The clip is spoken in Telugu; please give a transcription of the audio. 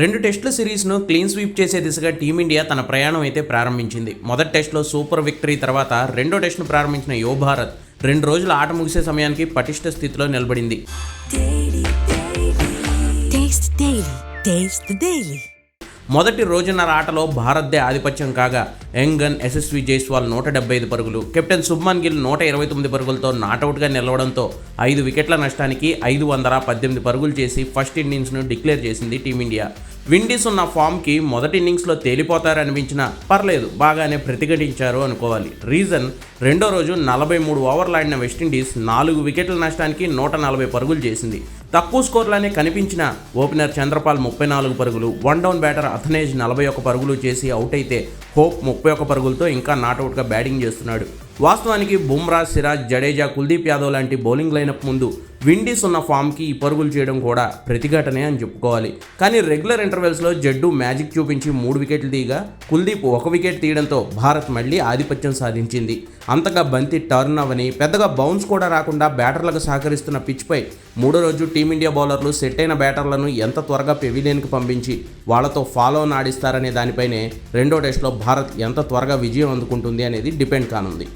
రెండు టెస్టుల సిరీస్ను క్లీన్ స్వీప్ చేసే దిశగా టీమిండియా తన ప్రయాణం అయితే ప్రారంభించింది. మొదటి టెస్ట్లో సూపర్ విక్టరీ తర్వాత రెండో టెస్ట్ను ప్రారంభించిన యో భారత్ రెండు రోజుల ఆట ముగిసే సమయానికి పటిష్ట స్థితిలో నిలబడింది. మొదటి రోజున్నర ఆటలో భారత్దే ఆధిపత్యం కాగా ఎంగన్ యశస్వి జైస్వాల్ నూట డెబ్బై ఐదు పరుగులు కెప్టెన్ శుభ్మన్ గిల్ నూట ఇరవై తొమ్మిది పరుగులతో నాటౌట్గా నిలవడంతో ఐదు వికెట్ల నష్టానికి ఐదు వందల పద్దెనిమిది పరుగులు చేసి ఫస్ట్ ఇన్నింగ్స్ను డిక్లేర్ చేసింది టీమిండియా. విండీస్ ఉన్న ఫామ్కి మొదటి ఇన్నింగ్స్లో తేలిపోతారనిపించినా పర్లేదు బాగానే ప్రతిఘటించారు అనుకోవాలి. రీజన్ రెండో రోజు నలభై మూడు ఓవర్లు ఆడిన వెస్టిండీస్ నాలుగు వికెట్ల నష్టానికి నూట నలభై పరుగులు చేసింది. తక్కువ స్కోర్లనే కనిపించిన ఓపెనర్ చంద్రపాల్ ముప్పై నాలుగు పరుగులు వన్ డౌన్ బ్యాటర్ అథనేజ్ నలభై ఒక్క పరుగులు చేసి అవుట్ అయితే హోప్ ముప్పై ఒక్క పరుగులతో ఇంకా నాట్అవుట్గా బ్యాటింగ్ చేస్తున్నాడు. వాస్తవానికి బుమ్రా సిరాజ్ జడేజా కుల్దీప్ యాదవ్ లాంటి బౌలింగ్ లైనప్ ముందు విండీస్ ఉన్న ఫామ్కి ఈ పరుగులు చేయడం కూడా ప్రతిఘటనే అని చెప్పుకోవాలి. కానీ రెగ్యులర్ ఇంటర్వెల్స్లో జడ్డు మ్యాజిక్ చూపించి మూడు వికెట్లు తీయగా కుల్దీప్ ఒక వికెట్ తీయడంతో భారత్ మళ్ళీ ఆధిపత్యం సాధించింది. అంతగా బంతి టర్న్ అవని పెద్దగా బౌన్స్ కూడా రాకుండా బ్యాటర్లకు సహకరిస్తున్న పిచ్పై మూడో రోజు టీ టీమిండియా బౌలర్లు సెట్ అయిన బ్యాటర్లను ఎంత త్వరగా పెవిలియన్కి పంపించి వాళ్ళతో ఫాలో ఆడిస్తారనే దానిపైనే రెండో టెస్ట్లో భారత్ ఎంత త్వరగా విజయం అందుకుంటుంది అనేది డిపెండ్ కానుంది.